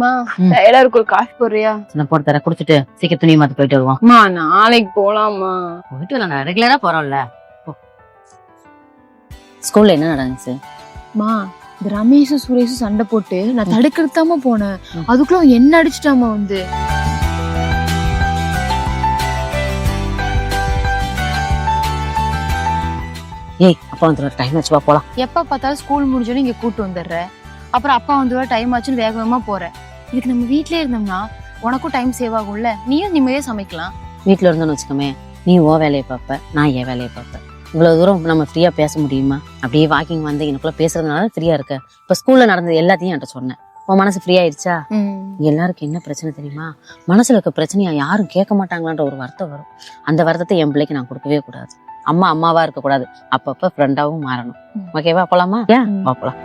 டயர்டா இருக்கு ஒரு காஃபி போடுறியா? நான் போட்டு தர குடிச்சிட்டு சீக்கிரம் துணி மாத்தி போயிட்டு வருவோம். நாளைக்கு போலாமா போயிட்டு வரலாம் ரெகுலரா போறோம்ல. ஸ்கூல்ல என்ன நடந்துச்சு? மா இந்த ரமேஷும் சுரேஷும் சண்டை போட்டு நான் தடுக்கிறதாம போனேன். அதுக்குள்ள அவன் என்ன அடிச்சிட்டாமா வந்து? ஏய் அப்பா வந்து டைம் ஆச்சு வா போலாம். எப்ப பார்த்தாலும் ஸ்கூல் முடிஞ்சோன்னு இங்க கூட்டு வந்துடுற அப்புறம் அப்பா வந்து டைம் ஆச்சுன்னு வேக வேகமா போற. இதுக்கு நம்ம வீட்லயே இருந்தோம்னா உனக்கும் டைம் சேவ் ஆகும்ல? நீயும் நிம்மதியா சமைக்கலாம். வீட்ல இருந்தோம்னு வச்சுக்கோமே நீ ஓ வேலையை பார்ப்ப நான் என் வேலையை பார்ப்பேன் இவ்வளவு தூரம் நம்ம ஃப்ரீயா பேச முடியுமா? அப்படியே வாக்கிங் வந்து எனக்குள்ள பேசுறதுனால ஃப்ரீயா இருக்க. இப்ப ஸ்கூல்ல நடந்தது எல்லாத்தையும் என்கிட்ட சொன்னேன் உன் மனசு ஃப்ரீ ஆயிடுச்சா எல்லாருக்கும் என்ன பிரச்சனை தெரியுமா? மனசுல இருக்க பிரச்சனையா யாரும் கேட்க மாட்டாங்களான்ற ஒரு வருத்தம் வரும். அந்த வருத்தத்தை என் பிள்ளைக்கு நான் கொடுக்கவே கூடாது. அம்மா அம்மாவா இருக்க கூடாது அப்பப்ப ஃப்ரெண்டாவும் மாறணும். ஓகேவா போலாமா? போலாம்.